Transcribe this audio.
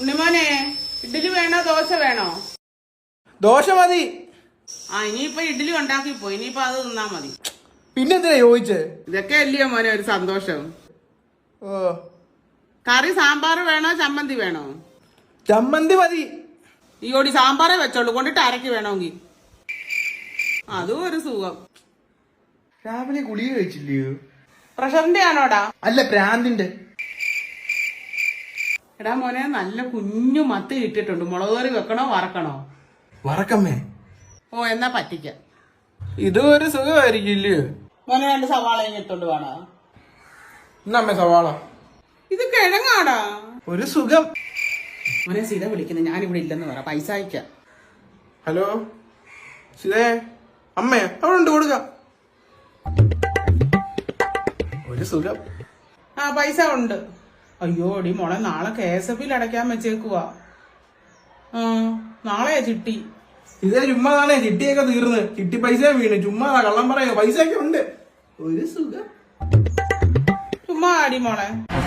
ഉണ്ണിമോനെ ഇഡ്ഡലി വേണോ ദോശ വേണോ? ദോശ മതി. ആ ഇനിയിപ്പൊ ഇഡ്ഡലി ഉണ്ടാക്കി പോയി. ഇനിയിപ്പൊ അത് തിന്നാ മതി. പിന്നെന്തിനാ ചോദിച്ചേ? ഇതൊക്കെ അല്ലയോ മോനെ ഒരു സന്തോഷം. ഓ. കറി സാമ്പാർ വേണോ ചമ്മന്തി വേണോ? ചമ്മന്തി മതി. ഈ ഓടി സാമ്പാറേ വെച്ചോളൂ. കൊണ്ടിട്ട് അരക്ക് വേണമെങ്കിൽ. അതും ഒരു സുഖം. രാവിലെ ഗുളിക കഴിച്ചില്ലയോ? പ്രഷറിന്റെ ആണോടാ? അല്ല പ്രാന്തിന്റെ. എടാ മോനെ നല്ല കുഞ്ഞു മത്ത് കിട്ടിയിട്ടുണ്ട് മുളക് കറി വെക്കണോ വറക്കണോ? വറക്കമ്മേ. ഓ എന്നാ പറ്റിക്ക. ഇത് ഒരു സുഖമായിരിക്കില്ലേ? മോനെ രണ്ട് സവാളയും കിട്ടുണ്ട് വേണോ സവാള? ഇത് കിഴങ്ങാടാ. ഒരു സുഖം. മോനെ സിത വിളിക്കുന്നത് ഞാനിവിടെ ഇല്ലെന്ന് പറ. പൈസ അയക്കാം. ഹലോ? സിതേ അമ്മേ അവിടെ ഉണ്ട് കൊടുക്ക. ഒരു സുഖം. ആ പൈസ ഉണ്ട്. അയ്യോ അടി മോളെ നാളെ കെ എസ് എഫ് അടയ്ക്കാൻ വെച്ചേക്കുവാ. നാളെയാ ചിട്ടി. ഇതേ ചുമ്മാതാണേ ചിട്ടിയൊക്കെ തീർന്ന്. ചിട്ടി പൈസ വീണ്. ചുമ്മാതാ കള്ളം പറയോ? പൈസ ഒക്കെ ഉണ്ട്. ഒരു സുഖം. ചുമ്മാ ആടി മോളെ.